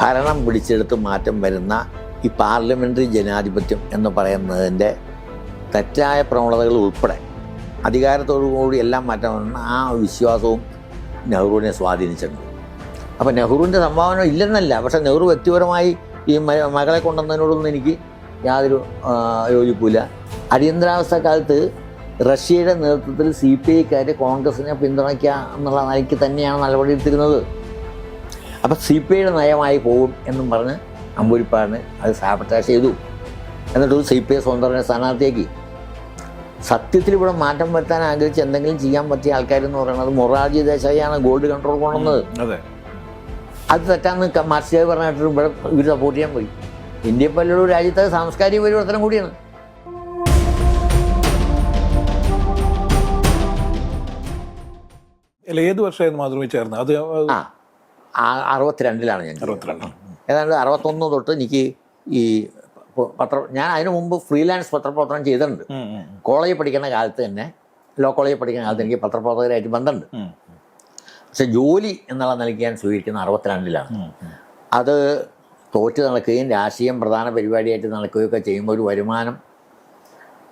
ഭരണം പിടിച്ചെടുത്ത് മാറ്റം വരുന്ന ഈ പാർലമെന്ററി ജനാധിപത്യം എന്ന് പറയുന്നതിന്റെ തെറ്റായ പ്രവണതകൾ ഉൾപ്പെടെ അധികാരത്തോടുകൂടി എല്ലാം മാറ്റം വന്ന ആ വിശ്വാസവും നെഹ്റുവിനെ സ്വാധീനിച്ചിട്ടുണ്ട്. അപ്പോൾ നെഹ്റുവിന്റെ സംഭാവന ഇല്ലെന്നല്ല പക്ഷേ നെഹ്റു വ്യക്തിപരമായി ഈ മകളെ കൊണ്ടുവന്നതിനോടൊന്നും എനിക്ക് യാതൊരു യോജിപ്പില്ല. അടിയന്തരാവസ്ഥ കാലത്ത് റഷ്യയുടെ നേതൃത്വത്തിൽ സി പി ഐക്കാർ കോൺഗ്രസിനെ പിന്തുണയ്ക്കുക എന്നുള്ള നിലയ്ക്ക് തന്നെയാണ് നടപടിയെടുത്തിരുന്നത്. അപ്പം സി പി ഐയുടെ നയമായി പോകും എന്നും പറഞ്ഞ് അമ്പൂരിപ്പാടിന് അത് സാബറ്റാഷ് ചെയ്തു. എന്നിട്ട് സി പി ഐ സ്വന്തം സ്ഥാനാർത്ഥിയാക്കി. സത്യത്തിൽ ഇവിടെ മാറ്റം വരുത്താൻ ആഗ്രഹിച്ച് എന്തെങ്കിലും ചെയ്യാൻ പറ്റിയ ആൾക്കാരെന്ന് പറയുന്നത് മൊറാർജി ദേശായിയാണ് ഗോൾഡ് കൺട്രോൾ കൊണ്ടുവന്നത്. അതെ. തെറ്റാന്ന് മാർസിയായി പറഞ്ഞിട്ട് ഇവിടെ ഇവർ സപ്പോർട്ട് ചെയ്യാൻ പോയി. ഇന്ത്യ പോലുള്ള രാജ്യത്തെ സാംസ്കാരിക പരിവർത്തനം കൂടിയാണ്. അല്ല ഏത് വർഷമായിരുന്നു മാതൃഭൂമി ചേർന്ന് അത് അറുപത്തിരണ്ടിലാണ് ഞാൻ അറുപത്തിരണ്ട്. ഏതാണ്ട് അറുപത്തൊന്ന് തൊട്ട് എനിക്ക് ഈ പത്ര ഞാൻ അതിനു മുമ്പ് ഫ്രീലാൻസ് പത്രപ്രവർത്തനം ചെയ്തിട്ടുണ്ട്. കോളേജിൽ പഠിക്കുന്ന കാലത്ത് തന്നെ ലോ കോളേജിൽ പഠിക്കുന്ന കാലത്ത് എനിക്ക് പത്രപ്രവർത്തകരായിട്ട് ബന്ധമുണ്ട്. പക്ഷെ ജോലി എന്നുള്ള നിലയ്ക്ക് ഞാൻ സ്വീകരിക്കുന്ന അറുപത്തിരണ്ടിലാണ്. അത് തോറ്റ് നടക്കുകയും രാഷ്ട്രീയം പ്രധാന പരിപാടിയായിട്ട് നടക്കുകയൊക്കെ ചെയ്യുമ്പോൾ ഒരു വരുമാനം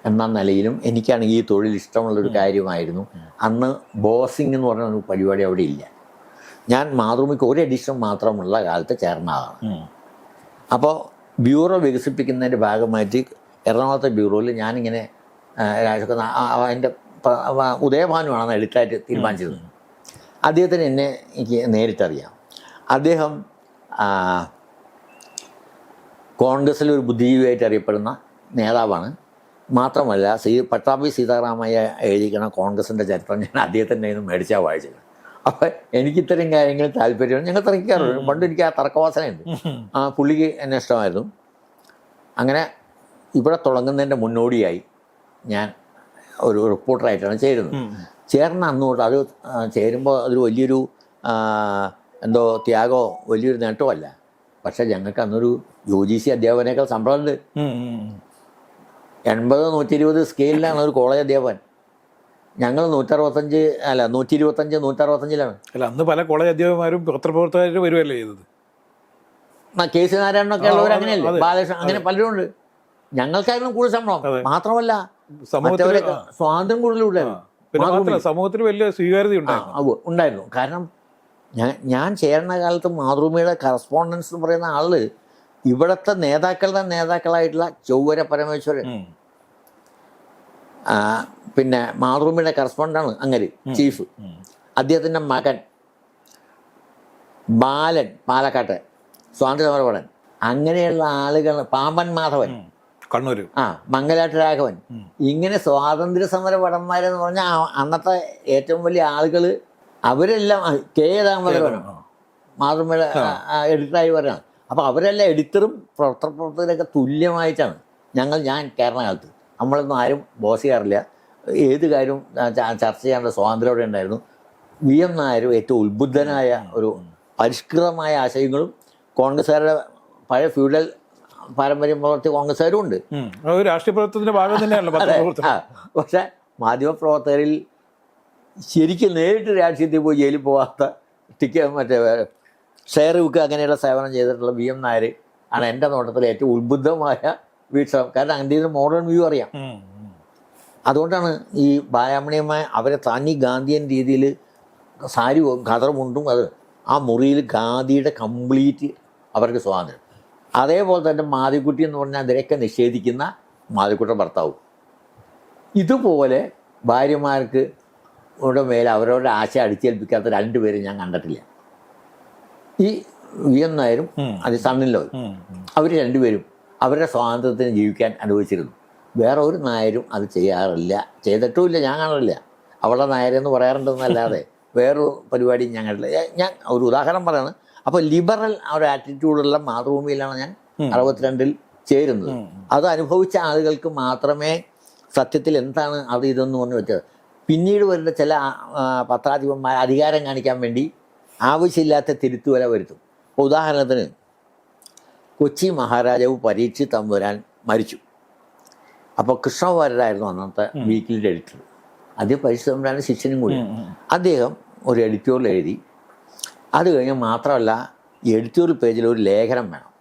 എന്ന നിലയിലും എനിക്കാണെങ്കിൽ ഈ തൊഴിൽ ഇഷ്ടമുള്ളൊരു കാര്യമായിരുന്നു. അന്ന് ബോസിംഗ് എന്ന് പറഞ്ഞ ഒരു പരിപാടി അവിടെ ഇല്ല. ഞാൻ മാതൃഭൂമിക്ക് ഒരു എഡിഷൻ മാത്രമുള്ള കാലത്ത് ചേർന്നതാണ്. അപ്പോൾ ബ്യൂറോ വികസിപ്പിക്കുന്നതിന്റെ ഭാഗമായിട്ട് എറണാകുളത്തെ ബ്യൂറോയിൽ ഞാനിങ്ങനെ എന്റെ ഉദയഭാനുവാണെന്ന് എഴുത്തായിട്ട് തീരുമാനിച്ചത്. അദ്ദേഹത്തിന് എന്നെ എനിക്ക് നേരിട്ടറിയാം. അദ്ദേഹം കോൺഗ്രസ്സിലെ ഒരു ബുദ്ധിജീവിയായിട്ട് അറിയപ്പെടുന്ന നേതാവാണ്. മാത്രമല്ല സീ പട്ടാഭി സീതാറാമയ്യ എഴുതിക്കുന്ന കോൺഗ്രസിന്റെ ചരിത്രം ഞാൻ അദ്ദേഹത്തിന്റെ നിന്ന് മേടിച്ചാൽ വായിച്ചത്. അപ്പം എനിക്ക് ഇത്തരം കാര്യങ്ങൾ താല്പര്യമാണ്. ഞങ്ങൾ തർക്കിക്കാറുണ്ട് പണ്ട് എനിക്ക് ആ തർക്കവാസനയുണ്ട്. ആ പുള്ളിക്ക് എന്നെ ഇഷ്ടമായിരുന്നു. അങ്ങനെ ഇവിടെ തുടങ്ങുന്നതിന്റെ മുന്നോടിയായി ഞാൻ ഒരു റിപ്പോർട്ടറായിട്ടാണ് ചേരുന്നത്. ചേർന്ന അന്ന് തൊട്ട് അത് ചേരുമ്പോൾ അതൊരു വലിയൊരു എന്തോ ത്യാഗമോ വലിയൊരു നേട്ടമോ അല്ല പക്ഷെ ഞങ്ങൾക്ക് അന്നൊരു യു ജി സി അധ്യാപനേക്കാൾ ശമ്പളമുണ്ട്. എൺപത് നൂറ്റി ഇരുപത് സ്കെയിലിലാണ് ഒരു കോളേജ് അധ്യാപകൻ. ഞങ്ങൾ നൂറ്ററുപത്തഞ്ച് അല്ല നൂറ്റി ഇരുപത്തഞ്ച് നൂറ്ററുപത്തഞ്ചിലാണ്. അല്ല അന്ന് പല കോളേജ് അധ്യാപകന്മാരും പത്രപ്രവർത്തകരും വരുമല്ലേ ചെയ്തത്? കെ സി നാരായണനൊക്കെ ഉള്ളവർ അങ്ങനെയല്ലേ. ബാലകൃഷ്ണൻ അങ്ങനെ പലരും ഉണ്ട്. ഞങ്ങൾക്കായിരുന്നു കൂടുതൽ. ശമ്പളം. മാത്രമല്ല സ്വാതന്ത്ര്യം കൂടുതലുണ്ടായിരുന്നു സമൂഹത്തിൽ വലിയ സ്വീകാര്യത ഉണ്ടായിരുന്നു. കാരണം ഞാൻ ഞാൻ ചേരുന്ന കാലത്ത് മാതൃഭൂമിയുടെ കറസ്പോണ്ടൻസ് എന്ന് പറയുന്ന ആൾ ഇവിടത്തെ നേതാക്കളുടെ നേതാക്കളായിട്ടുള്ള ചൊവ്വര പരമേശ്വരൻ. പിന്നെ മാതൃഭൂമിയുടെ കറസ്പോണ്ടാണ് അങ്ങനെ ചീഫ്. അദ്ദേഹത്തിന്റെ മകൻ ബാലൻ പാലക്കാട്ട് സ്വാതന്ത്ര്യ സമരപടൻ അങ്ങനെയുള്ള ആളുകൾ പാമ്പൻ മാധവൻ. കണ്ണൂർ ആ മംഗലാട്ട് രാഘവൻ. ഇങ്ങനെ സ്വാതന്ത്ര്യ സമര ഭടന്മാരെന്ന് പറഞ്ഞാൽ അന്നത്തെ ഏറ്റവും വലിയ ആളുകൾ അവരെല്ലാം കെ എ മാതൃഭൂമിയുടെ എഡിറ്ററായി വരാണ്. അപ്പോൾ അവരെല്ലാം എഡിറ്ററും പ്രവർത്തന പ്രവർത്തകരൊക്കെ തുല്യമായിട്ടാണ്. ഞങ്ങൾ ഞാൻ കാലത്ത് നമ്മളൊന്നും ആരും ബോസ് ചെയ്യാറില്ല. ഏത് കാര്യവും ചർച്ച ചെയ്യാനുള്ള സ്വാതന്ത്ര്യം അവിടെ ഉണ്ടായിരുന്നു. വി എം നായരും ഏറ്റവും ഉത്ബുദ്ധനായ ഒരു പരിഷ്കൃതമായ ആശയങ്ങളും കോൺഗ്രസ്സുകാരുടെ പഴയ ഫ്യൂഡൽ പാരമ്പര്യം പുലർത്തിയ കോൺഗ്രസ്സുകാരും ഉണ്ട്. രാഷ്ട്രീയ പ്രവർത്തനത്തിന്റെ ഭാഗം തന്നെയാണല്ലോ പക്ഷെ മാധ്യമപ്രവർത്തകരിൽ ശരിക്കും നേരിട്ട് രാഷ്ട്രീയത്തിൽ പോയി ജയിലിൽ പോകാത്ത ടിക്ക മറ്റേ ഷെയർ വിൽക്കുക അങ്ങനെയുള്ള സേവനം ചെയ്തിട്ടുള്ള വി എം നായർ ആണ് എന്റെ നോട്ടത്തിൽ ഏറ്റവും ഉത്ബുദ്ധമായ വീക്ഷണം കാരണം അതിന്റെ മോഡേൺ വ്യൂ അറിയാം. അതുകൊണ്ടാണ് ഈ ബാലാമണിയമായ അവരെ തനി ഗാന്ധിയൻ രീതിയിൽ സാരി ഖദറുമുണ്ടും അത് ആ മുറിയിൽ ഗാന്ധിയുടെ കംപ്ലീറ്റ് അവർക്ക് സ്വാതന്ത്ര്യം അതേപോലെ തന്നെ മാതിക്കുട്ടി എന്ന് പറഞ്ഞാൽ അതിനെയൊക്കെ നിഷേധിക്കുന്ന മാതിക്കുട്ട ഭർത്താവും ഇതുപോലെ ഭാര്യമാർക്ക് ഇവിടെ മേലെ അവരവരുടെ ആശ അടിച്ചേൽപ്പിക്കാത്ത രണ്ടുപേരും ഞാൻ കണ്ടിട്ടില്ല ഈ വി എം നായരും. അത് സണ്ണിലോ. അവർ രണ്ടുപേരും അവരുടെ സ്വാതന്ത്ര്യത്തിന് ജീവിക്കാൻ അനുവദിച്ചിരുന്നു. വേറെ ഒരു നായരും അത് ചെയ്യാറില്ല. ചെയ്തിട്ടുമില്ല ഞാൻ കാണില്ല അവളുടെ നായരെന്ന് പറയാറുണ്ടെന്നല്ലാതെ വേറൊരു പരിപാടിയും ഞാൻ കണ്ടില്ല. ഞാൻ ഒരു ഉദാഹരണം പറയാണ്. അപ്പോൾ ലിബറൽ ആ ഒരു ആറ്റിറ്റ്യൂഡുള്ള മാതൃഭൂമിയിലാണ് ഞാൻ. അറുപത്തിരണ്ടിൽ ചേരുന്നത്. അത് അനുഭവിച്ച ആളുകൾക്ക് മാത്രമേ സത്യത്തിൽ എന്താണ് അത് ഇതെന്ന് പറഞ്ഞു വെച്ചത് പിന്നീട് വരുന്ന ചില പത്രാധിപന്മാർ അധികാരം കാണിക്കാൻ വേണ്ടി ആവശ്യമില്ലാത്ത തിരുത്തുവല വരുത്തും. ഉദാഹരണത്തിന് കൊച്ചി മഹാരാജാവ് പരീക്ഷി തമ്പുരാൻ മരിച്ചു. അപ്പോൾ കൃഷ്ണവാര്യരായിരുന്നു അന്നത്തെ വീക്കിലിന്റെ എഡിറ്റർ. അദ്ദേഹം പരീക്ഷ തമ്പുരാന്റെ ശിഷ്യനും കൂടി. അദ്ദേഹം ഒരു എഡിറ്റോറിൽ എഴുതി. അത് കഴിഞ്ഞ് മാത്രമല്ല എഡിറ്റോറിയൽ പേജിൽ ഒരു ലേഖനം വേണം.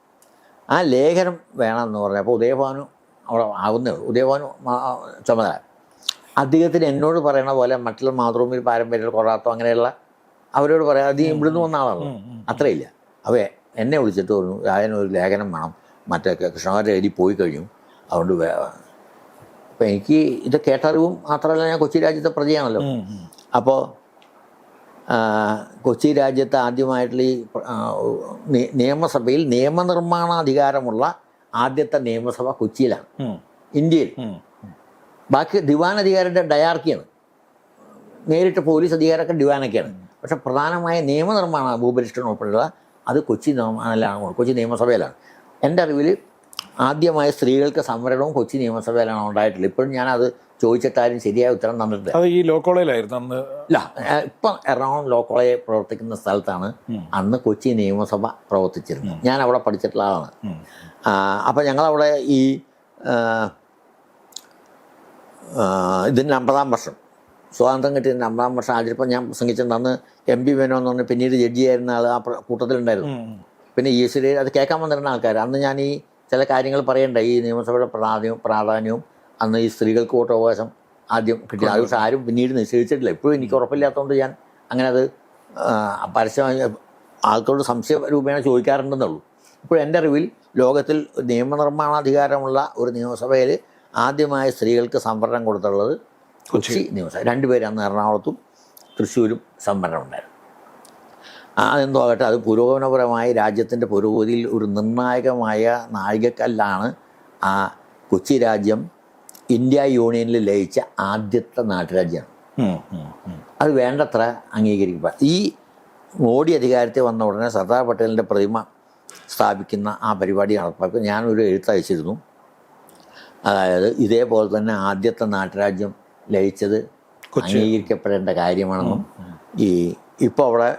ആ ലേഖനം വേണമെന്ന് പറഞ്ഞപ്പോൾ ഉദയഭാനു അവിടെ ആവുന്നേ ഉള്ളൂ. ഉദയഭാനു ചുമതല. അദ്ദേഹത്തിന് എന്നോട് പറയണ പോലെ മറ്റുള്ള മാതൃഭൂമി പാരമ്പര്യ കൊറാത്തോ അങ്ങനെയുള്ള അവരോട് പറയാം. അത് ഇവിടുന്ന് വന്ന ആളാണല്ലോ. അത്രയില്ല. അവ എന്നെ വിളിച്ചിട്ട് പറഞ്ഞു രാജനൊരു ലേഖനം വേണം. മറ്റേ കൃഷ്ണകാരുടെ എഴുതി പോയി കഴിഞ്ഞു. അതുകൊണ്ട് വേ അപ്പം എനിക്ക് ഇത് കേട്ടറിവും മാത്രമല്ല ഞാൻ കൊച്ചി രാജ്യത്തെ ഉം. അപ്പോൾ കൊച്ചി രാജ്യത്ത് ആദ്യമായിട്ടുള്ള ഈ നിയമസഭയിൽ നിയമനിർമ്മാണാധികാരമുള്ള ആദ്യത്തെ നിയമസഭ കൊച്ചിയിലാണ്. ഇന്ത്യയിൽ. ബാക്കി ദിവാൻ അധികാരന്റെ ഡയാർക്കിയാണ്. നേരിട്ട് പോലീസ് അധികാരമൊക്കെ ദിവാനൊക്കെയാണ്. പക്ഷെ പ്രധാനമായ നിയമനിർമ്മാണ ഭൂപരിഷ്ഠനം ഉൾപ്പെടെയുള്ള അത് കൊച്ചി നിയമത്തിലാണ് കൊച്ചി നിയമസഭയിലാണ്. എന്റെ അറിവിൽ ആദ്യമായ സ്ത്രീകൾക്ക് സംവരണവും കൊച്ചി നിയമസഭയിലാണ് ഉണ്ടായിട്ടുള്ളത് ഇപ്പോഴും ഞാനത് ചോദിച്ചിട്ടാരും ശരിയായ ഉത്തരം തന്നിട്ടില്ല. അത് ഈ ലോ കോളേജിലായിരുന്നു അന്ന്. ഇല്ല ഇപ്പം എറണാകുളം ലോ കോളേജ് പ്രവർത്തിക്കുന്ന സ്ഥലത്താണ് അന്ന് കൊച്ചി നിയമസഭ പ്രവർത്തിച്ചിരുന്നത്. ഞാൻ അവിടെ പഠിച്ചിട്ടുള്ള ആളാണ്. അപ്പം ഞങ്ങളവിടെ ഈ ഇതിന്റെ അമ്പതാം വർഷം. സ്വാതന്ത്ര്യം കിട്ടിയ അമ്പതാം വർഷം. ആചരിപ്പം ഞാൻ പ്രസംഗിച്ചിട്ടുണ്ട് അന്ന് എം പി മേനോ എന്ന് പറഞ്ഞ് പിന്നീട് ജഡ്ജിയായിരുന്ന ആൾ ആ കൂട്ടത്തിലുണ്ടായിരുന്നു. പിന്നെ ഈശ്വരി അത് കേൾക്കാൻ വന്നിരുന്ന ആൾക്കാർ അന്ന് ഞാൻ ഈ ചില കാര്യങ്ങൾ പറയണ്ട? ഈ നിയമസഭയുടെ പ്രാധാന്യവും പ്രാധാന്യവും അന്ന് ഈ സ്ത്രീകൾക്ക് വോട്ടവകാശം ആദ്യം കിട്ടി അത് പക്ഷെ ആരും പിന്നീട് നിശ്ചയിച്ചിട്ടില്ല ഇപ്പോഴും എനിക്ക് ഉറപ്പില്ലാത്തതുകൊണ്ട് ഞാൻ അങ്ങനെ അത് ആ, പരസ്യമായി ആൾക്കാരോട് സംശയ രൂപേണ ചോദിക്കാറുണ്ടെന്നുള്ളൂ. ഇപ്പോൾ എന്റെ അറിവിൽ ലോകത്തിൽ നിയമനിർമ്മാണാധികാരമുള്ള ഒരു നിയമസഭയിൽ ആദ്യമായി സ്ത്രീകൾക്ക് സംവരണം കൊടുത്തുള്ളത് കൊച്ചി നിയമസഭ രണ്ടുപേർ അന്ന് എറണാകുളത്തും തൃശ്ശൂരും സംവരണം ഉണ്ടായിരുന്നു. ആ, അതെന്തോ ആകട്ടെ അത് പുരോഗമനപരമായി രാജ്യത്തിന്റെ പുരോഗതിയിൽ ഒരു നിർണായകമായ നാഴികക്കല്ലാണ് ആ കൊച്ചി രാജ്യം ഇന്ത്യ യൂണിയനിൽ ലയിച്ച ആദ്യത്തെ നാട്ടുരാജ്യമാണ്. അത് വേണ്ടത്ര അംഗീകരിക്കുക. ഈ മോഡി അധികാരത്തിൽ വന്ന ഉടനെ സർദാർ പട്ടേലിന്റെ പ്രതിമ സ്ഥാപിക്കുന്ന ആ പരിപാടി നടപ്പാക്കും ഞാനൊരു എഴുത്തയച്ചിരുന്നു അതായത് ഇതേപോലെ തന്നെ ആദ്യത്തെ നാട്ടുരാജ്യം ലയിച്ചത് അംഗീകരിക്കപ്പെടേണ്ട കാര്യമാണെന്നും ഈ ഇപ്പോൾ അവിടെ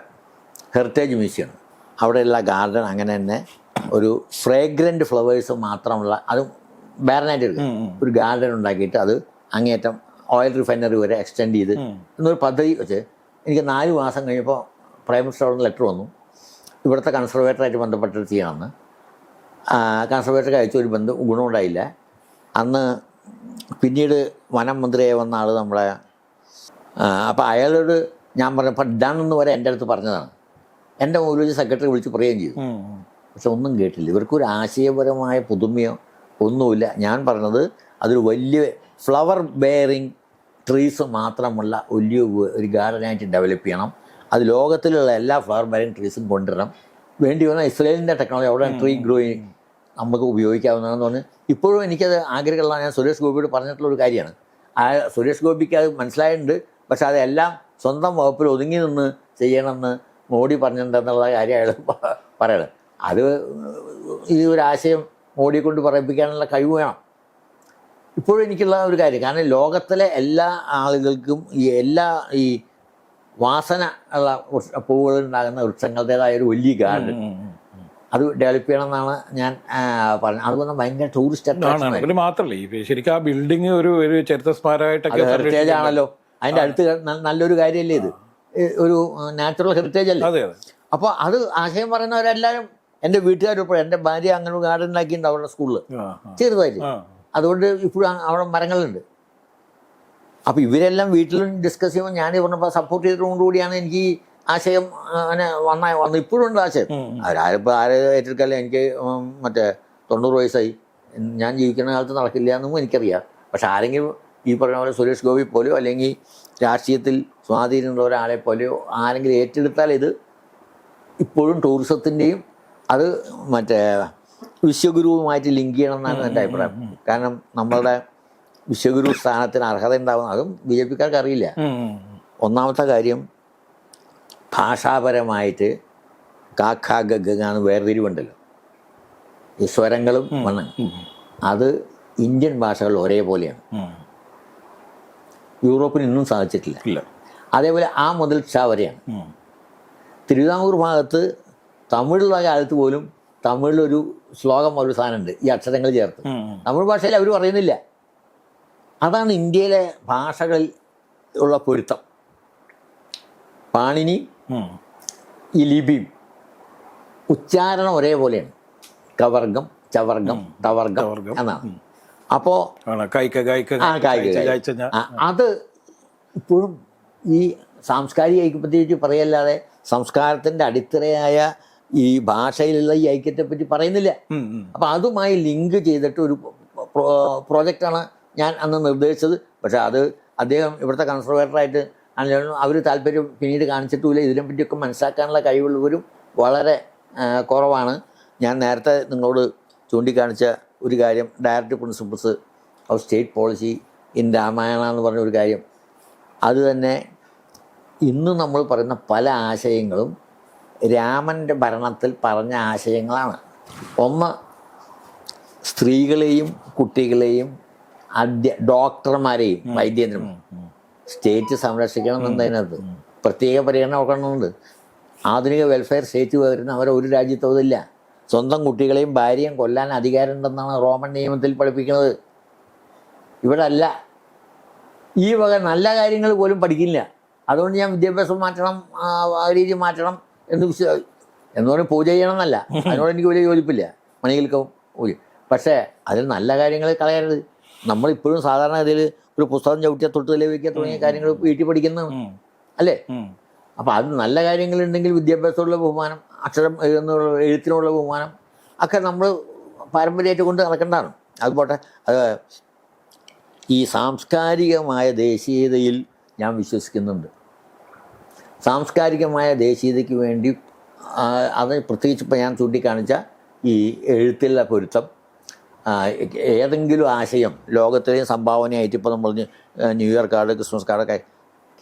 ഹെറിറ്റേജ് മ്യൂസിയമാണ് അവിടെയുള്ള ഗാർഡൻ അങ്ങനെ തന്നെ ഒരു ഫ്രേഗ്രന്റ് ഫ്ലവേഴ്സ് മാത്രമുള്ള അത് ബാരനായിട്ട് എടുക്കും. ഒരു ഗാർഡൻ ഉണ്ടാക്കിയിട്ട് അത് അങ്ങേറ്റം ഓയിൽ റിഫൈനറി വരെ എക്സ്റ്റെൻഡ് ചെയ്ത് എന്നൊരു പദ്ധതി വെച്ച് എനിക്ക് നാല് മാസം കഴിഞ്ഞപ്പോൾ പ്രൈം മിനിസ്റ്റർ അവിടെ ലെറ്റർ വന്നു. ഇവിടുത്തെ കൺസർവേറ്ററായിട്ട് ബന്ധപ്പെട്ടിട്ട് ചെയ്യണമെന്ന് കൺസർവേറ്റർ അയച്ച ഒരു ബന്ധം ഗുണമുണ്ടായില്ല. അന്ന് പിന്നീട് വനം മന്ത്രിയായി വന്ന ആൾ നമ്മളെ അപ്പോൾ അയാളോട് ഞാൻ പറഞ്ഞപ്പോൾ ഡൺ എന്ന് വരെ എന്റെ അടുത്ത് പറഞ്ഞതാണ്. എന്റെ മൗലൂജി സെക്രട്ടറി വിളിച്ച് പറയുകയും ചെയ്തു. പക്ഷെ ഒന്നും കേട്ടില്ല. ഇവർക്കൊരു ആശയപരമായ പുതുമയോ ഒന്നുമില്ല. ഞാൻ പറഞ്ഞത് അതൊരു വലിയ ഫ്ലവർ ബെയറിങ് ട്രീസ് മാത്രമുള്ള വലിയ ഒരു ഗാർഡനായിട്ട് ഡെവലപ്പ് ചെയ്യണം. അത് ലോകത്തിലുള്ള എല്ലാ ഫ്ലവർ ബെയറിങ് ട്രീസും കൊണ്ടുവരണം. വേണ്ടി വന്നാൽ ഇസ്രയേലിന്റെ ടെക്നോളജി അവിടെ ട്രീ ഗ്രോയിങ് നമുക്ക് ഉപയോഗിക്കാവുന്നതെന്ന് പറഞ്ഞ് ഇപ്പോഴും എനിക്കത് ആഗ്രഹമുള്ള ഞാൻ സുരേഷ് ഗോപിയോട് പറഞ്ഞിട്ടുള്ള ഒരു കാര്യമാണ്. ആ സുരേഷ് ഗോപിക്ക് അത് മനസ്സിലായിട്ടുണ്ട്. പക്ഷെ അതെല്ലാം സ്വന്തം വകുപ്പിൽ ഒതുങ്ങി നിന്ന് ചെയ്യണമെന്ന് മോഡി പറഞ്ഞിട്ടുണ്ടെന്നുള്ള കാര്യം അയാൾ പറയണം. അത് ഈ ഒരു ആശയം മോഡിയെ കൊണ്ട് പറയിപ്പിക്കാനുള്ള കഴിവ് വേണം. ഇപ്പോഴും എനിക്കുള്ള ഒരു കാര്യം. കാരണം ലോകത്തിലെ എല്ലാ ആളുകൾക്കും ഈ എല്ലാ ഈ വാസന ഉള്ള പൂവുകൾ പൂവുകളുണ്ടാകുന്ന വൃക്ഷങ്ങളുടേതായ ഒരു വലിയ ഗാർഡൻ. അത് ഡെവലപ്പ് ചെയ്യണം എന്നാണ് ഞാൻ പറഞ്ഞത്. അതുകൊണ്ട് ഭയങ്കര ടൂറിസ്റ്റ് അട്രാക്ഷൻ മാത്രമല്ല ഈ ശരിക്കും ആ ബിൽഡിംഗ് ഒരു ഒരു ചരിത്ര സ്മാരകമായിട്ടൊക്കെ ഹെറിറ്റേജ് ആണല്ലോ. അതിന്റെ അടുത്ത് നല്ലൊരു കാര്യമല്ലേ ഇത്? ഒരു നാച്ചുറൽ ഹെറിറ്റേജ് അല്ലേ? അപ്പോൾ അത്. ആശയം പറയുന്നവരെല്ലാവരും എന്റെ വീട്ടുകാരിപ്പോഴും എന്റെ ഭാര്യ അങ്ങനെ ഒരു ഗാർഡൻ ഉണ്ടാക്കിയിട്ടുണ്ട് അവരുടെ സ്കൂളിൽ. ചെറുതായിട്ട്. അതുകൊണ്ട് ഇപ്പോഴും അവിടെ മരങ്ങളുണ്ട്. അപ്പോൾ ഇവരെല്ലാം വീട്ടിലും ഡിസ്കസ് ചെയ്യുമ്പോൾ ഞാൻ പറഞ്ഞപ്പോൾ സപ്പോർട്ട് ചെയ്തതുകൊണ്ടുകൂടിയാണ് എനിക്ക് ഈ ആശയം അങ്ങനെ വന്ന വന്ന്. ഇപ്പോഴും ഉണ്ട് ആശയം. അവരാരിപ്പോൾ ആരെ ഏറ്റെടുക്കല്ല? എനിക്ക് മറ്റേ തൊണ്ണൂറ് വയസ്സായി. ഞാൻ ജീവിക്കുന്ന കാലത്ത് നടക്കില്ല എന്നും എനിക്കറിയാം. പക്ഷെ ആരെങ്കിലും ഈ പറഞ്ഞ പോലെ സുരേഷ് ഗോപി പോലെയോ അല്ലെങ്കിൽ രാഷ്ട്രീയത്തിൽ സ്വാധീനമുള്ള ഒരാളെ പോലെയോ ആരെങ്കിലും ഏറ്റെടുത്താൽ ഇത് ഇപ്പോഴും ടൂറിസത്തിന്റെയും അത് മറ്റേ വിശ്വഗുരുവുമായിട്ട് ലിങ്ക് ചെയ്യണം എന്നാണ് എന്റെ അഭിപ്രായം. കാരണം നമ്മളുടെ വിശ്വഗുരു സ്ഥാനത്തിന് അർഹത ഉണ്ടാകുന്ന അതും ബി ജെ പിക്കാർക്ക് അറിയില്ല. ഒന്നാമത്തെ കാര്യം ഭാഷാപരമായിട്ട് കാക്ക ഗഗാന്ന് വേർതിരിവുണ്ടല്ലോ. ഈ സ്വരങ്ങളും വന്ന് അത് ഇന്ത്യൻ ഭാഷകൾ ഒരേപോലെയാണ്. യൂറോപ്പിന് ഇന്നും സാധിച്ചിട്ടില്ല. അതേപോലെ ആ മുതൽ ക്ഷ വരെയാണ്. തിരുവിതാംകൂർ ഭാഗത്ത് തമിഴുള്ള കാലത്ത് പോലും തമിഴിലൊരു ശ്ലോകം ഒരു സാധനമുണ്ട് ഈ അക്ഷരങ്ങൾ ചേർത്ത്. തമിഴ് ഭാഷയിൽ അവർ പറയുന്നില്ല. അതാണ് ഇന്ത്യയിലെ ഭാഷകളിൽ ഉള്ള പൊരുത്തം. പാണിനി. ഈ ലിപിയും ഉച്ചാരണം ഒരേപോലെയാണ്. കവർഗം ചവർഗം ടവർഗം. എന്നാണ്. അപ്പോ അത് ഇപ്പോഴും ഈ സാംസ്കാരിക ഐക്യത്തെപ്പറ്റി പറയല്ലാതെ സംസ്കാരത്തിന്റെ അടിത്തറയായ ഈ ഭാഷയിലുള്ള ഈ ഐക്യത്തെ പറ്റി പറയുന്നില്ല. അപ്പോൾ അതുമായി ലിങ്ക് ചെയ്തിട്ട് ഒരു പ്രോ- പ്രോജക്റ്റാണ് ഞാൻ അന്ന് നിർദ്ദേശിച്ചത്. പക്ഷെ അത് അദ്ദേഹം ഇവിടുത്തെ കൺസർവേറ്ററായിട്ട് അവർ താല്പര്യം പിന്നീട് കാണിച്ചിട്ടുമില്ല. ഇതിനെ പറ്റിയൊക്കെ മനസ്സിലാക്കാനുള്ള കഴിവുള്ളവരും വളരെ കുറവാണ്. ഞാൻ നേരത്തെ നിങ്ങളോട് ചൂണ്ടിക്കാണിച്ച ഒരു കാര്യം direct principles of state policy in Ramayana എന്ന് പറഞ്ഞ ഒരു കാര്യം. അതുതന്നെ ഇന്ന് നമ്മൾ പറയുന്ന പല ആശയങ്ങളും രാമന്റെ ഭരണത്തിൽ പറഞ്ഞ ആശയങ്ങളാണ്. ഒന്ന് സ്ത്രീകളെയും കുട്ടികളെയും അധ്യ ഡോക്ടർമാരെയും വൈദ്യേന്ദ്രന്മാർ. സ്റ്റേറ്റ് സംരക്ഷിക്കണം എന്നതിനകത്ത് പ്രത്യേക പരിഗണന കൊടുക്കണമെന്നുണ്ട്. ആധുനിക വെൽഫെയർ സ്റ്റേറ്റ് വരുന്ന അവരെ ഒരു രാജ്യത്തും അതില്ല സ്വന്തം കുട്ടികളെയും ഭാര്യയും കൊല്ലാൻ അധികാരമുണ്ടെന്നാണ് റോമൻ നിയമത്തിൽ പഠിപ്പിക്കുന്നത്. ഇവിടെ അല്ല ഈ വക നല്ല കാര്യങ്ങൾ പോലും പഠിക്കില്ല. അതുകൊണ്ട് ഞാൻ വിദ്യാഭ്യാസം മാറ്റണം രീതി മാറ്റണം എന്ന് വിശ്വ എന്ന് പറഞ്ഞ് പൂജ ചെയ്യണം എന്നല്ല അതിനോട് എനിക്ക് വലിയ യോജിപ്പില്ല. മണികൾക്കും പൂജ. പക്ഷേ അതിൽ നല്ല കാര്യങ്ങൾ കളയരുത്. നമ്മളിപ്പോഴും സാധാരണ ഇതിൽ ഒരു പുസ്തകം ചവിട്ടിയ തൊട്ട് തലവയ്ക്കുക തുടങ്ങിയ കാര്യങ്ങൾ വീട്ടിൽ പഠിക്കുന്നതാണ് അല്ലേ? ഉം. അപ്പോൾ അത് നല്ല കാര്യങ്ങളുണ്ടെങ്കിൽ വിദ്യാഭ്യാസമുള്ള ബഹുമാനം അക്ഷരം എഴുതുന്നുള്ള എഴുത്തിനുള്ള ബഹുമാനം ഒക്കെ നമ്മൾ പാരമ്പര്യമായിട്ട് കൊണ്ട് നടക്കേണ്ടതാണ്. അതുപോട്ടെ അത് ഈ സാംസ്കാരികമായ ദേശീയതയിൽ ഞാൻ വിശ്വസിക്കുന്നുണ്ട്. സാംസ്കാരികമായ ദേശീയതയ്ക്ക് വേണ്ടി അത് പ്രത്യേകിച്ച് ഇപ്പോൾ ഞാൻ ചൂണ്ടിക്കാണിച്ച ഈ എഴുത്തിലെ പൊരുത്തം ഏതെങ്കിലും ആശയം ലോകത്തിലെയും സംഭാവനയായിട്ട് ഇപ്പോൾ നമ്മൾ ന്യൂ ഇയർ കാർഡ് ക്രിസ്മസ് കാർഡൊക്കെ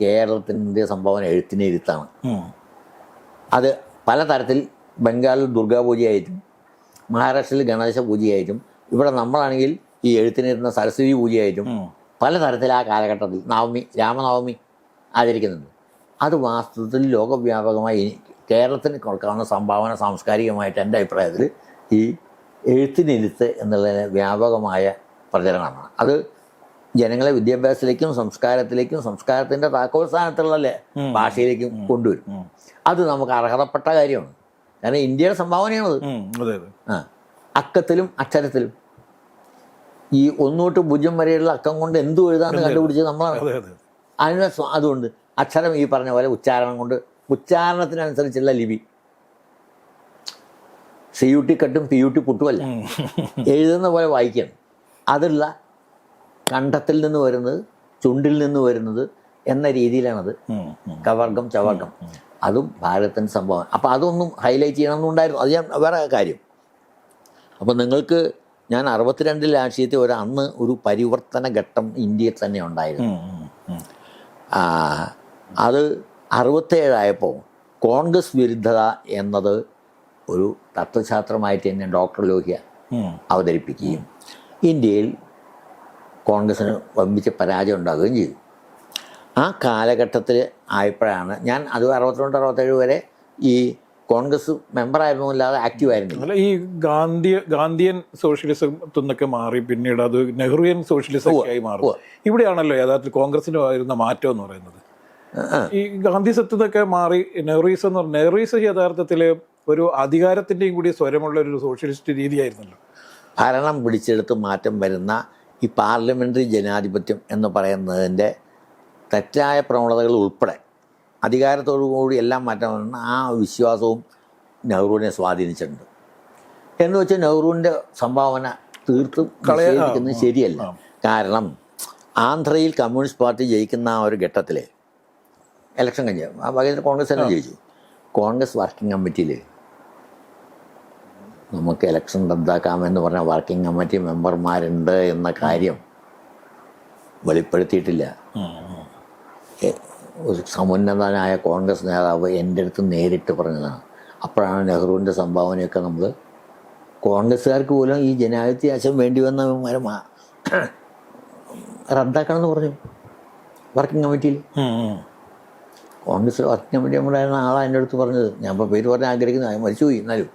കേരളത്തിന്റെ സംഭാവന എഴുത്തിനെ ഇരുത്താണ് അത് പല തരത്തിൽ ബംഗാളിൽ ദുർഗാപൂജയായിട്ടും മഹാരാഷ്ട്രയിൽ ഗണേശ പൂജയായിട്ടും ഇവിടെ നമ്മളാണെങ്കിൽ ഈ എഴുത്തിനിരുന്ന സരസ്വതി പൂജയായിട്ടും പല പലതരത്തിൽ ആ കാലഘട്ടത്തിൽ നവമി രാമനവമി ആചരിക്കുന്നുണ്ട്. അത് വാസ്തവത്തിൽ ലോകവ്യാപകമായി കേരളത്തിന് കൊടുക്കാവുന്ന സംഭാവന സാംസ്കാരികമായിട്ട് എന്റെ അഭിപ്രായത്തിൽ ഈ എഴുത്തിനിരുത്ത് എന്നുള്ളതിന് വ്യാപകമായ പ്രചരണമാണ്. അത് ജനങ്ങളെ വിദ്യാഭ്യാസത്തിലേക്കും സംസ്കാരത്തിലേക്കും സംസ്കാരത്തിന്റെ താക്കോൽ സ്ഥാനത്തുള്ള ഭാഷയിലേക്കും കൊണ്ടുവരും. അത് നമുക്ക് അർഹതപ്പെട്ട കാര്യമാണ്. കാരണം ഇന്ത്യയുടെ സംഭാവനയാണത്. ആ. അക്കത്തിലും അക്ഷരത്തിലും. ഈ ഒന്നോട്ട് പൂജ്യം വരെയുള്ള അക്കം കൊണ്ട് എന്തു എഴുതാന്ന് കണ്ടുപിടിച്ച് നമ്മളാണ്. അതെ അതെ. അതിന് അതുകൊണ്ട് അക്ഷരം ഈ പറഞ്ഞ പോലെ ഉച്ചാരണം കൊണ്ട് ഉച്ചാരണത്തിനനുസരിച്ചുള്ള ലിപി. സി യു ടി കട്ടും പി യു ടി പുട്ടുമല്ല എഴുതുന്ന പോലെ വായിക്കണം അതുള്ള കണ്ടത്തിൽ നിന്ന് വരുന്നത് ചുണ്ടിൽ നിന്ന് വരുന്നത് എന്ന രീതിയിലാണത്. കവർഗം ചവർഗം. അതും ഭാരതത്തിന്റെ സംഭവം അപ്പോൾ അതൊന്നും ഹൈലൈറ്റ് ചെയ്യണമെന്നുണ്ടായിരുന്നു. അത് ഞാൻ വേറെ കാര്യം. അപ്പോൾ നിങ്ങൾക്ക് ഞാൻ അറുപത്തിരണ്ടിൽ രാഷ്ട്രീയത്തിൽ ഒരു അന്ന് ഒരു പരിവർത്തന ഘട്ടം ഇന്ത്യയിൽ തന്നെ ഉണ്ടായിരുന്നു. അത് അറുപത്തേഴായപ്പോൾ കോൺഗ്രസ് വിരുദ്ധത എന്നത് ഒരു തത്വശാസ്ത്രമായിട്ട് തന്നെ ഡോക്ടർ ലോഹ്യ. അവതരിപ്പിക്കുകയും ഇന്ത്യയിൽ കോൺഗ്രസ്സിന് വമ്പിച്ച പരാജയം ഉണ്ടാകുകയും ചെയ്തു. ആ കാലഘട്ടത്തിൽ ആയപ്പോഴാണ് ഞാൻ അത് അറുപത്തിരണ്ട് അറുപത്തേഴ് വരെ ഈ കോൺഗ്രസ് മെമ്പറായിരുന്നു അല്ലാതെ ആക്റ്റീവ് ആയിരുന്നു അല്ല ഈ ഗാന്ധി ഗാന്ധിയൻ സോഷ്യലിസം നിന്നൊക്കെ മാറി പിന്നീട് അത് നെഹ്റുവിയൻ സോഷ്യലിസം ആയി മാറി. ഇവിടെയാണല്ലോ യഥാർത്ഥത്തിൽ കോൺഗ്രസിന് വരുന്ന മാറ്റം എന്ന് പറയുന്നത്. ഈ ഗാന്ധി നിന്നൊക്കെ മാറി നെഹ്റീസ് എന്ന് പറഞ്ഞാൽ നെഹ്റീസ് യഥാർത്ഥത്തിൽ ഒരു അധികാരത്തിന്റെയും കൂടി സ്വരമുള്ള ഒരു സോഷ്യലിസ്റ്റ് രീതിയായിരുന്നല്ലോ. ഭരണം പിടിച്ചെടുത്ത് മാറ്റം വരുന്ന ഈ പാർലമെന്ററി ജനാധിപത്യം എന്ന് പറയുന്നതിന്റെ തെറ്റായ പ്രവണതകൾ ഉൾപ്പെടെ അധികാരത്തോടു കൂടി എല്ലാം മാറ്റം വരുന്ന ആ വിശ്വാസവും നെഹ്റുവിനെ സ്വാധീനിച്ചിട്ടുണ്ട്. എന്ന് വെച്ചാൽ നെഹ്റുവിന്റെ സംഭാവന തീർത്തും കളയുന്നത് ശരിയല്ല. കാരണം ആന്ധ്രയിൽ കമ്മ്യൂണിസ്റ്റ് പാർട്ടി ജയിക്കുന്ന ആ ഒരു ഘട്ടത്തിൽ ഇലക്ഷൻ കഴിഞ്ഞു ആ ഭാഗ്യത്തിൽ കോൺഗ്രസ് തന്നെ ജയിച്ചു. കോൺഗ്രസ് വർക്കിംഗ് കമ്മിറ്റിയിൽ നമുക്ക് ഇലക്ഷൻ റദ്ദാക്കാമെന്ന് പറഞ്ഞ വർക്കിംഗ് കമ്മിറ്റി മെമ്പർമാരുണ്ട് എന്ന കാര്യം വെളിപ്പെടുത്തിയിട്ടില്ല. ഒരു സമുന്നതനായ കോൺഗ്രസ് നേതാവ് എന്റെ അടുത്ത് നേരിട്ട് പറഞ്ഞതാണ്. അപ്പോഴാണ് നെഹ്റുവിന്റെ സംഭാവനയൊക്കെ നമ്മൾ കോൺഗ്രസ്സുകാർക്ക് പോലും ഈ ജനാധിപത്യ ആശം വേണ്ടി വന്ന റദ്ദാക്കണമെന്ന് പറഞ്ഞു. വർക്കിംഗ് കമ്മിറ്റിയിൽ കോൺഗ്രസ് വർക്കിംഗ് കമ്മിറ്റി നമ്മുടെ ആളാണ് എന്റെ അടുത്ത് പറഞ്ഞത്. ഞാൻ ഇപ്പോൾ പേര് പറഞ്ഞ് ആഗ്രഹിക്കുന്നു. മരിച്ചുപോയി എന്നാലും.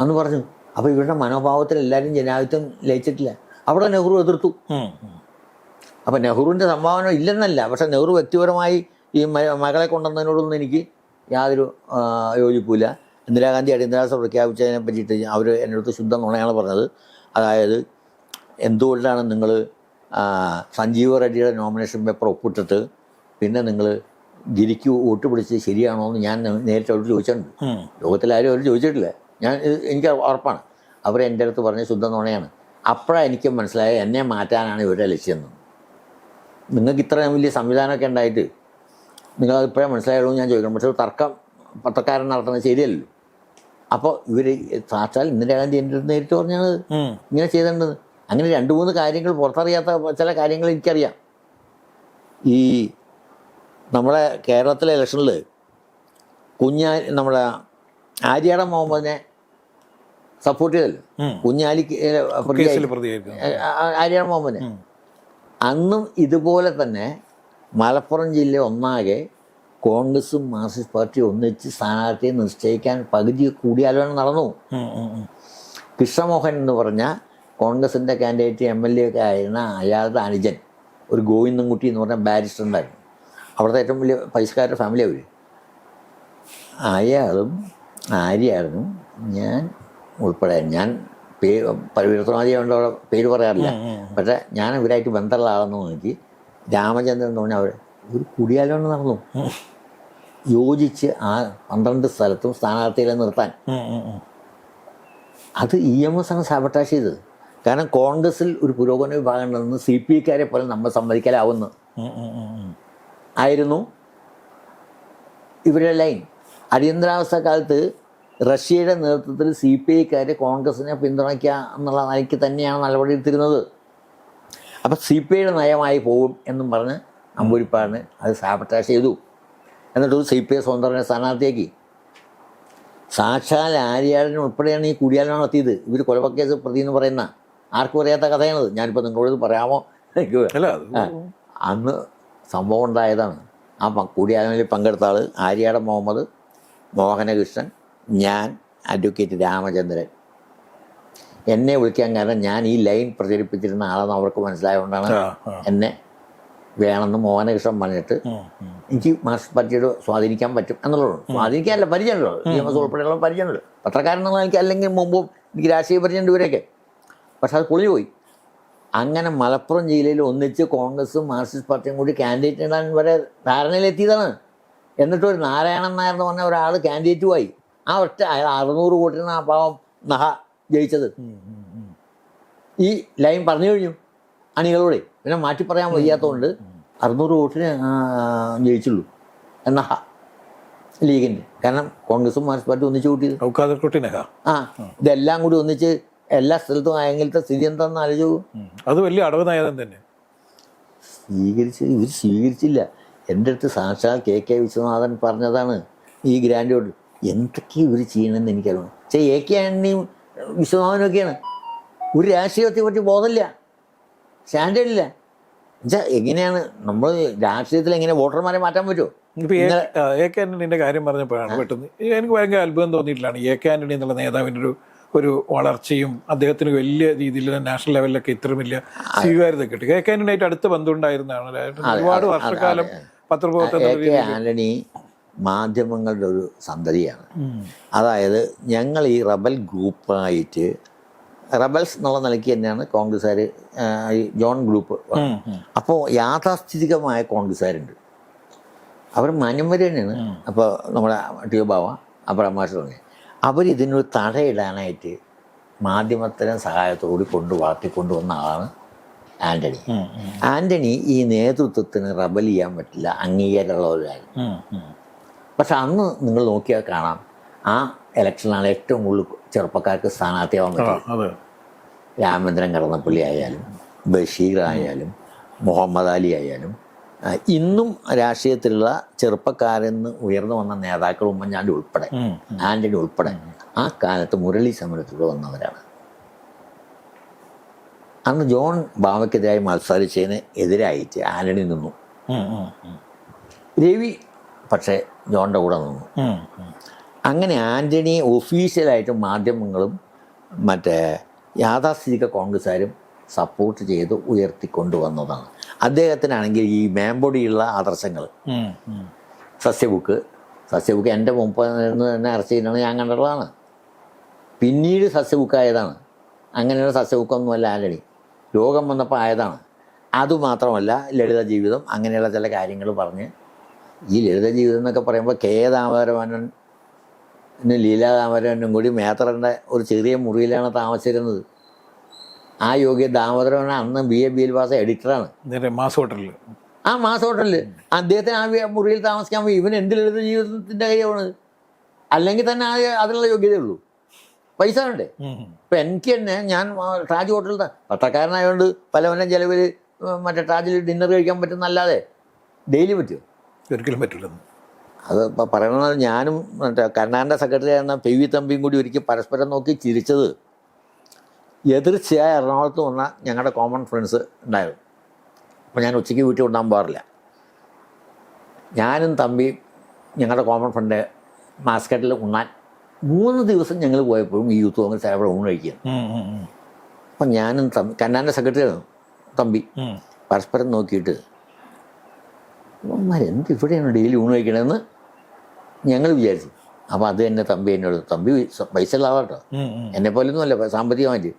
അന്ന് പറഞ്ഞു അപ്പോൾ ഇവരുടെ മനോഭാവത്തിൽ എല്ലാവരും ജനാധിപത്യം ലയിച്ചിട്ടില്ല. അവിടെ നെഹ്റു എതിർത്തു. അപ്പം നെഹ്റുവിന്റെ സംഭാവന ഇല്ലെന്നല്ല. പക്ഷെ നെഹ്റു വ്യക്തിപരമായി ഈ മകളെ കൊണ്ടുവന്നതിനോടൊന്നും എനിക്ക് യാതൊരു യോജിപ്പൂല യോജിപ്പില്ല ഇന്ദിരാഗാന്ധി അടിയന്തരാവസ്ഥ പ്രഖ്യാപിച്ചതിനെ പറ്റിയിട്ട് അവർ എന്റെ അടുത്ത് ശുദ്ധ നുണയാണ് പറഞ്ഞത്. അതായത് എന്തുകൊണ്ടാണ് നിങ്ങൾ സഞ്ജീവ് റെഡ്ഡിയുടെ നോമിനേഷൻ പേപ്പർ ഒപ്പിട്ടിട്ട് പിന്നെ നിങ്ങൾ ഗിരിക്ക് വോട്ട് പിടിച്ചത് ശരിയാണോ എന്ന് ഞാൻ നേരിട്ട് അവരോട് ചോദിച്ചിട്ടുണ്ട്? ലോകത്തിൽ ലോകത്തിലാരും അവർ ചോദിച്ചിട്ടില്ല. ഞാൻ എനിക്ക് ഉറപ്പാണ്. അവർ എന്റെ അടുത്ത് പറഞ്ഞ ശുദ്ധ നുണയാണ്. അപ്പോഴാണ് എനിക്ക് മനസ്സിലായത് എന്നെ മാറ്റാനാണ് ഇവരുടെ ലക്ഷ്യം എന്ന്. നിങ്ങൾക്ക് ഇത്ര വലിയ സംവിധാനമൊക്കെ ഉണ്ടായിട്ട് നിങ്ങൾ ഇപ്പോഴേ മനസ്സിലായുള്ളൂ ഞാൻ ചോദിക്കണം പക്ഷേ തർക്കം പത്രക്കാരൻ നടത്തുന്നത് ശരിയല്ലല്ലോ. അപ്പോൾ ഇവർ സാക്ഷാൽ ഇന്ദിരാഗാന്ധി എന്റെ അടുത്ത് നേരിട്ട് പറഞ്ഞാണ്. ഇങ്ങനെ ചെയ്തിട്ടുണ്ടെന്ന് അങ്ങനെ രണ്ട് മൂന്ന് കാര്യങ്ങൾ പുറത്തറിയാത്ത ചില കാര്യങ്ങൾ എനിക്കറിയാം. ഈ നമ്മുടെ കേരളത്തിലെ ഇലക്ഷനിൽ കുഞ്ഞാ നമ്മുടെ ആര്യാട മുഹമ്മദിനെ സപ്പോർട്ട് ചെയ്തല്ലോ. കുഞ്ഞാലിക്ക് ആര്യാട മുഹമ്മദിനെ അന്നും ഇതുപോലെ തന്നെ മലപ്പുറം ജില്ല ഒന്നാകെ കോൺഗ്രസും മാർക്സിസ്റ്റ് പാർട്ടിയും ഒന്നിച്ച് സ്ഥാനാർത്ഥിയെ നിശ്ചയിക്കാൻ പകുതി കൂടിയാലോചന നടന്നു. കൃഷ്ണമോഹൻ എന്ന് പറഞ്ഞ കോൺഗ്രസിന്റെ കാൻഡിഡേറ്റ് എം എൽ എ ഒക്കെ ആയിരുന്ന അയാളുടെ അനുജൻ ഒരു ഗോവിന്ദൻകുട്ടി എന്ന് പറഞ്ഞ ബാരിസ്റ്റർ ഉണ്ടായിരുന്നു. അവിടുത്തെ ഏറ്റവും വലിയ പൈസക്കാരുടെ ഫാമിലി അവർ അയാളും ആര്യായിരുന്നു ഞാൻ ഉൾപ്പെടെ ഞാൻ പേര് അവിടെ പേര് പറയാറില്ല. പക്ഷേ ഞാൻ ഇവരായിട്ട് ബന്ധമുള്ള ആളെന്ന് നോക്കി രാമചന്ദ്രൻ എന്ന് പറഞ്ഞാൽ അവർ ഒരു കുടിയാലോണ്ട് നടന്നു. യോജിച്ച് ആ പന്ത്രണ്ട് സ്ഥലത്തും സ്ഥാനാർത്ഥികളെ നിർത്താൻ. അത് ഇ എം എസ് ആണ് സാബട്ടാഷ് ചെയ്തത്. കാരണം കോൺഗ്രസിൽ ഒരു പുരോഗമന വിഭാഗം ഉണ്ടെന്ന് സി പി ഐക്കാരെ പോലെ നമ്മൾ സമ്മതിക്കലാവുന്നു. ആയിരുന്നു ഇവരുടെ ലൈൻ. അടിയന്തരാവസ്ഥ കാലത്ത് റഷ്യയുടെ നേതൃത്വത്തിൽ സി പി ഐക്കാർ കോൺഗ്രസിനെ പിന്തുണയ്ക്കുക എന്നുള്ള നിലയ്ക്ക് തന്നെയാണ് നടപടി എടുത്തിരുന്നത് അപ്പം സി പി ഐയുടെ നയമായി പോകും എന്നും പറഞ്ഞ് അമ്പൂരിപ്പാടിന് അത് സാബട്ടാഷ് ചെയ്തു. എന്നിട്ട് സി പി ഐ സ്വതന്ത്രനെ സ്ഥാനാർത്ഥിയാക്കി. സാക്ഷാൽ ആര്യാടൻ ഉൾപ്പെടെയാണ് ഈ കുടിയാലാണ് നടത്തിയത്. ഇവർ കൊലപക്കേസ് പ്രതി എന്ന് പറയുന്ന ആർക്കും അറിയാത്ത കഥയാണത്. ഞാനിപ്പോൾ നിങ്ങളോട് പറയാമോ? അന്ന് സംഭവം ഉണ്ടായതാണ്. ആ കൂടിയാലിൽ പങ്കെടുത്ത ആൾ ആര്യാടൻ മുഹമ്മദ് മോഹനകൃഷ്ണൻ ഞാൻ അഡ്വക്കേറ്റ് രാമചന്ദ്രൻ. എന്നെ വിളിക്കാൻ കാരണം ഞാൻ ഈ ലൈൻ പ്രചരിപ്പിച്ചിരുന്ന ആളെന്ന് അവർക്ക് മനസ്സിലായതുകൊണ്ടാണ്. എന്നെ വേണമെന്ന് മോഹനകൃഷ്ണൻ പറഞ്ഞിട്ട്. എനിക്ക് മാർക്സിസ്റ്റ് പാർട്ടിയോട് സ്വാധീനിക്കാൻ പറ്റും എന്നുള്ളതാണ് സ്വാധീനിക്കാനല്ല പരിചയമുണ്ടോ നിയമസഭ ഉൾപ്പെടെയുള്ള പരിചയമുണ്ട് പത്രക്കാരൻ എന്നുള്ള എനിക്ക് അല്ലെങ്കിൽ മുമ്പും എനിക്ക് രാഷ്ട്രീയ പരിചയമുണ്ട് ഇവരെയൊക്കെ. പക്ഷെ അത് പൊളിഞ്ഞു പോയി അങ്ങനെ മലപ്പുറം ജില്ലയിൽ ഒന്നിച്ച് കോൺഗ്രസും മാർക്സിസ്റ്റ് പാർട്ടിയും കൂടി കാൻഡിഡേറ്റ് ഇടാൻ വരെ ധാരണയിലെത്തിയതാണ്. എന്നിട്ട് ഒരു നാരായണൻ നായർ എന്ന് പറഞ്ഞ ഒരാൾ കാൻഡിഡേറ്റുമായി ആ ഒറ്റ അയാൾ അറുന്നൂറ് കോട്ടിന് ആ പാവം നഹ ജയിച്ചത്. ഈ ലൈൻ പറഞ്ഞു കഴിഞ്ഞു അണികളോടെ. പിന്നെ മാറ്റി പറയാൻ വയ്യാത്തതുകൊണ്ട് അറുന്നൂറ് വോട്ടിന് ജയിച്ചുള്ളൂ. നഹ ലീഗിന്റെ കാരണം കോൺഗ്രസും മാർക്സിസ്റ്റ് പാർട്ടി ഒന്നിച്ച് കൂട്ടിയത്. ആ ഇതെല്ലാം കൂടി ഒന്നിച്ച് എല്ലാ സ്ഥലത്തും ആയെങ്കിലത്തെ സ്ഥിതി എന്താണെന്ന് ആലോചിച്ചു അത് വലിയ അടവ് നയതം തന്നെ. സ്വീകരിച്ച് ഇവർ സ്വീകരിച്ചില്ല. എന്റെ അടുത്ത് സാക്ഷാൽ കെ കെ വിശ്വനാഥൻ പറഞ്ഞതാണ് ഈ ഗ്രാൻഡോട് എന്തൊക്കെ ഇവർ ചെയ്യണമെന്ന് എനിക്കറിയണം. പക്ഷേ എ കെ ആന്റണിയും വിശ്വനാഥനൊക്കെയാണ് ഒരു രാഷ്ട്രീയത്തെ പറ്റി ബോധമില്ല. സ്റ്റാൻഡേർഡ് ഇല്ല എന്നുവെച്ചാൽ എങ്ങനെയാണ് നമ്മൾ രാഷ്ട്രീയത്തിൽ എങ്ങനെ വോട്ടർമാരെ മാറ്റാൻ പറ്റുമോ എ- കെ ആന്റണിന്റെ കാര്യം പറഞ്ഞപ്പോഴാണ് പെട്ടെന്ന്. എനിക്ക് ഭയങ്കര അത്ഭുതം തോന്നിയിട്ടില്ലാണ് എ കെ ആന്റണി എന്നുള്ള നേതാവിന്റെ ഒരു ഒരു വളർച്ചയും അദ്ദേഹത്തിന് വലിയ രീതിയിൽ നാഷണൽ ലെവലിലൊക്കെ ഇത്ര വലിയ സ്വീകാര്യത കിട്ടി. എ കെ ആന്റണിയായിട്ട് അടുത്ത ബന്ധമുണ്ടായിരുന്നതാണ് ഒരുപാട് വർഷക്കാലം. പത്രപ്രവർത്തന എ മാധ്യമങ്ങളുടെ ഒരു സന്തതിയാണ് അതായത് ഞങ്ങൾ ഈ റബൽ ഗ്രൂപ്പായിട്ട് റബൽസ് എന്നുള്ള നിലയ്ക്ക് തന്നെയാണ് കോൺഗ്രസ്സുകാർ ഈ ജോൺ ഗ്രൂപ്പ്. അപ്പോൾ യാഥാസ്ഥിതികമായ കോൺഗ്രസ്സുകാരുണ്ട്. അവർ തന്നെയാണ്. അപ്പോൾ നമ്മുടെ ടി ബാവ അബ്രഹാം മാസ്റ്റർ തുടങ്ങി. അവരിതിനൊരു തടയിടാനായിട്ട് മാധ്യമത്തിനും സഹായത്തോടുകൂടി കൊണ്ട് വളർത്തിക്കൊണ്ടുവന്ന ആളാണ് ഉം, ഉം, ഈ നേതൃത്വത്തിന് റബൽ ചെയ്യാൻ പറ്റില്ല അംഗീകാരമുള്ളവരായിരുന്നു ഉം, ഉം. പക്ഷെ അന്ന് നിങ്ങൾ നോക്കിയാൽ കാണാം ആ ഇലക്ഷനാണ് ഏറ്റവും കൂടുതൽ ചെറുപ്പക്കാർക്ക് സ്ഥാനാർത്ഥിയാവാൻ പറ്റുന്നത് രാമചന്ദ്രൻ രാമേന്ദ്രൻ കടന്നപ്പള്ളി ആയാലും ബഷീർ ആയാലും മുഹമ്മദ് അലി ആയാലും ഇന്നും രാഷ്ട്രീയത്തിലുള്ള ചെറുപ്പക്കാരെന്ന് ഉയർന്നു വന്ന നേതാക്കൾ ഉമ്മൻചാണ്ടി ഉൾപ്പെടെ ആന്റണി. ഉൾപ്പെടെ ആ കാലത്ത് മുരളി സമരത്തിലൂടെ വന്നവരാണ്. അന്ന് ജോൺ ബാവയ്ക്കെതിരായി മത്സരിച്ചതിന് എതിരായിട്ട് ആന്റണി നിന്നു. രവി പക്ഷേ ജോണിന്റെ കൂടെ നിന്നു. അങ്ങനെ ആന്റണി ഒഫീഷ്യലായിട്ട് മാധ്യമങ്ങളും മറ്റേ യാഥാസ്ഥിതിക കോൺഗ്രസ്സുകാരും സപ്പോർട്ട് ചെയ്ത് ഉയർത്തിക്കൊണ്ടുവന്നതാണ്. അദ്ദേഹത്തിനാണെങ്കിൽ ഈ മേമ്പൊടിയുള്ള ആദർശങ്ങൾ. സസ്യബുക്ക്. സസ്യബുക്ക് എന്റെ മുമ്പ് തന്നെ അറസ്റ്റ് ചെയ്യുന്നത് ഞാൻ കണ്ടിട്ടുള്ളതാണ്. പിന്നീട് സസ്യബുക്കായതാണ്. അങ്ങനെയുള്ള സസ്യബുക്കൊന്നുമല്ല ആന്റണി. രോഗം വന്നപ്പോൾ ആയതാണ്. അതുമാത്രമല്ല ലളിത ജീവിതം അങ്ങനെയുള്ള ചില കാര്യങ്ങൾ പറഞ്ഞ് ഈ ലളിത ജീവിതം എന്നൊക്കെ പറയുമ്പോൾ കെ. പിന്നെ ലീലാ കൂടി മേത്തറിന്റെ ഒരു ചെറിയ മുറിയിലാണ് താമസിച്ചിരുന്നത്. ആ യോഗ്യ ദാമോദരവൻ അന്ന് B. A. B. L pass എഡിറ്ററാണ്. Mass ഹോട്ടലിൽ ആ മാസ് ഹോട്ടലിൽ അദ്ദേഹത്തിന് ആ മുറിയിൽ താമസിക്കാൻ പോയി. ഇവൻ എന്ത് ലളിത ജീവിതത്തിന്റെ കൈയാണ്? അല്ലെങ്കിൽ തന്നെ അതിനുള്ള യോഗ്യതയുള്ളൂ പൈസ വേണ്ടേ? ഇപ്പം എനിക്ക് തന്നെ ഞാൻ താജ് ഹോട്ടലിൽ പത്രക്കാരനായതുകൊണ്ട് പല പല ചിലവിൽ മറ്റേ ടാജിൽ ഡിന്നർ കഴിക്കാൻ പറ്റുന്നല്ലാതെ ഡെയിലി പറ്റുമോ ഒരിക്കലും പറ്റില്ല അത് ഇപ്പോൾ പറയണത് ഞാനും മറ്റേ കർണാടക സെക്രട്ടറി ആയിരുന്ന പി വി തമ്പിയും കൂടി ഒരിക്കൽ പരസ്പരം നോക്കി ചിരിച്ചത് എതിർച്ചയായ എറണാകുളത്ത് വന്ന ഞങ്ങളുടെ കോമൺ ഫ്രണ്ട്സ് ഉണ്ടായിരുന്നു. അപ്പോൾ ഞാൻ ഉച്ചയ്ക്ക് വീട്ടിൽ കൊണ്ടാൻ പോകാറില്ല ഞാനും തമ്പിയും ഞങ്ങളുടെ കോമൺ ഫ്രണ്ട് മാസ്കറ്റിൽ ഉണ്ണാൻ മൂന്ന് ദിവസം ഞങ്ങൾ പോയപ്പോഴും ഈ യൂത്ത് കോൺഗ്രസ് അവിടെ ഊണ് കഴിക്കുകയാണ്. അപ്പം ഞാനും തമ്പി കന്നാന്റെ സെക്രട്ടറിയാണ് തമ്പി. പരസ്പരം നോക്കിയിട്ട് എന്ത് ഇവിടെയാണ് ഡെയിലി ഊണ് കഴിക്കണമെന്ന് ഞങ്ങൾ വിചാരിച്ചു. അപ്പോൾ അത് തന്നെ തമ്പി എന്നോട് തമ്പി പൈസ ഉള്ള ആളാട്ടോ. എന്നെ പോലൊന്നും അല്ല സാമ്പത്തികമായിട്ട്.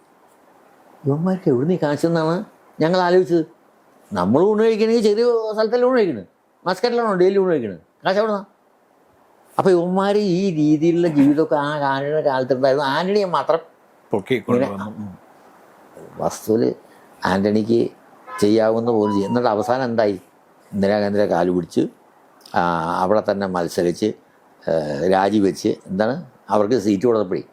ഇവന്മാർക്ക് എവിടെ നീ കാണിച്ചെന്നാണ് ഞങ്ങൾ ആലോചിച്ചത് നമ്മൾ ഊണ് കഴിക്കണമെങ്കിൽ ചെറിയ സ്ഥലത്തല്ല ഊണ് കഴിക്കണേ? മസ്കറ്റിലാണോ ഡെയിലി ഊണ് കഴിക്കണേ? കാശ് എവിടെ അപ്പോൾ ഇവന്മാർ ഈ രീതിയിലുള്ള ജീവിതമൊക്കെ ആ ആനയുടെ കാലത്തുണ്ടായിരുന്നു. ആന്റണിയെ മാത്രം പൊക്കി വസ്തുവിൽ ആന്റണിക്ക് ചെയ്യാവുന്ന പോലെ ചെയ്യും എന്നിട്ട് അവസാനം എന്തായി? ഇന്ദിരാഗാന്ധിയുടെ കാലു പിടിച്ച് അവിടെ തന്നെ മത്സരിച്ച് രാജിവെച്ച് എന്താണ്? അവർക്ക് സീറ്റ് കൊടുത്തപ്പോഴേ.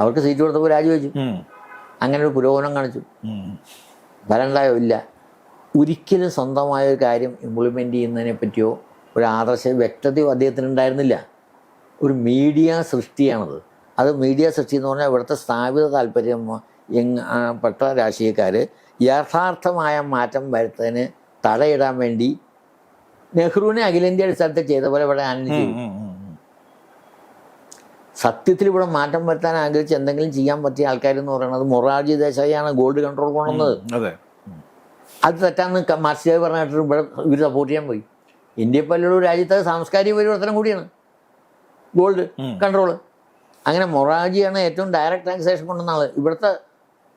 അവർക്ക് സീറ്റ് കൊടുത്തപ്പോൾ രാജിവെച്ചു. അങ്ങനെ ഒരു പുരോഗമനം കാണിച്ചു. ഫലമുണ്ടായോ ഫലം ഉണ്ടായോ? ഇല്ല. ഒരിക്കലും സ്വന്തമായ ഒരു കാര്യം ഇംപ്ലിമെന്റ് ചെയ്യുന്നതിനെ പറ്റിയോ ഒരു ആദർശ വ്യക്തതയോ അദ്ദേഹത്തിന് ഉണ്ടായിരുന്നില്ല ഒരു മീഡിയ സൃഷ്ടിയാണത്. അത് മീഡിയ സൃഷ്ടി എന്ന് പറഞ്ഞാൽ ഇവിടുത്തെ സ്ഥാപിത താല്പര്യം പെട്ട രാഷ്ട്രീയക്കാർ യഥാർത്ഥമായ മാറ്റം വരുത്തതിന് തടയിടാൻ വേണ്ടി നെഹ്റുവിനെ അഖിലേന്ത്യ അടിസ്ഥാനത്തിൽ ചെയ്ത പോലെ ഇവിടെ ആനന്ദ് ഉം, ചെയ്തു. ഉം, ഉം, ഉം. സത്യത്തിൽ ഇവിടെ മാറ്റം വരുത്താൻ ആഗ്രഹിച്ച് എന്തെങ്കിലും ചെയ്യാൻ പറ്റിയ ആൾക്കാരെന്ന് പറയുന്നത് മൊറാർജി ദേശായിയാണ് ഗോൾഡ് കൺട്രോൾ കൊണ്ടുവന്നത്. അതെ. അത് തെറ്റാന്ന് മാർസിയായി പറഞ്ഞിട്ട് ഇവിടെ ഇവർ സപ്പോർട്ട് ചെയ്യാൻ പോയി. ഇന്ത്യ പോലുള്ള ഒരു രാജ്യത്ത് സാംസ്കാരിക പരിവർത്തനം കൂടിയാണ്. Gold control. കൺട്രോൾ അങ്ങനെ മൊറാജിയാണ് ഏറ്റവും ഡയറക്റ്റ് ടാക്സേഷൻ കൊണ്ടുവന്ന ആൾ. ഇവിടുത്തെ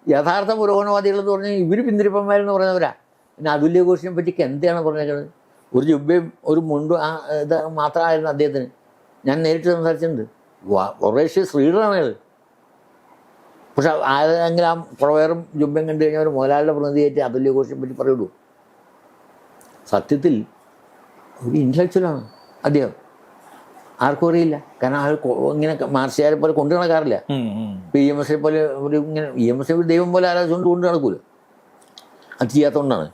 യഥാർത്ഥ പുരോഗമനവാദികൾ എന്ന് പറഞ്ഞാൽ ഇവർ പിന്തിരിപ്പന്മാരെന്ന് പറയുന്നവരാ പിന്നെ അതുല്യ ഘോഷിനെ പറ്റിക്ക് എന്താണ് പറഞ്ഞേക്കുന്നത് ഒരു ജുബയും ഒരു മുണ്ടും ആ ഇത് മാത്രമായിരുന്നു അദ്ദേഹത്തിന്. ഞാൻ നേരിട്ട് സംസാരിച്ചിട്ടുണ്ട്. ഒറേഷ്യ ശ്രീഡറാണ് അയാൾ പക്ഷെ ആരെങ്കിലും ആ പുറവേറും ജുബയും കണ്ടു കഴിഞ്ഞാൽ ഒരു മുതലാളിയുടെ പ്രതിനിധിയായിട്ട് അതുല്യ ഘോഷിനെ പറ്റി പറയുള്ളൂ. സത്യത്തിൽ ഒരു ഇന്റലക്ച്വലാണ് അദ്ദേഹം ആർക്കും അറിയില്ല. കാരണം ആൾ ഇങ്ങനെ മാർസിയാരെ പോലെ കൊണ്ടു നടക്കാറില്ല. ഇപ്പം ഇ എം എസിനെ പോലെ ഒരു ഇങ്ങനെ ഇ എം എസ് ദൈവം പോലെ ആരാധിച്ചുകൊണ്ട് കൊണ്ട് നടക്കൂല. അത് ചെയ്യാത്തതുകൊണ്ടാണ്.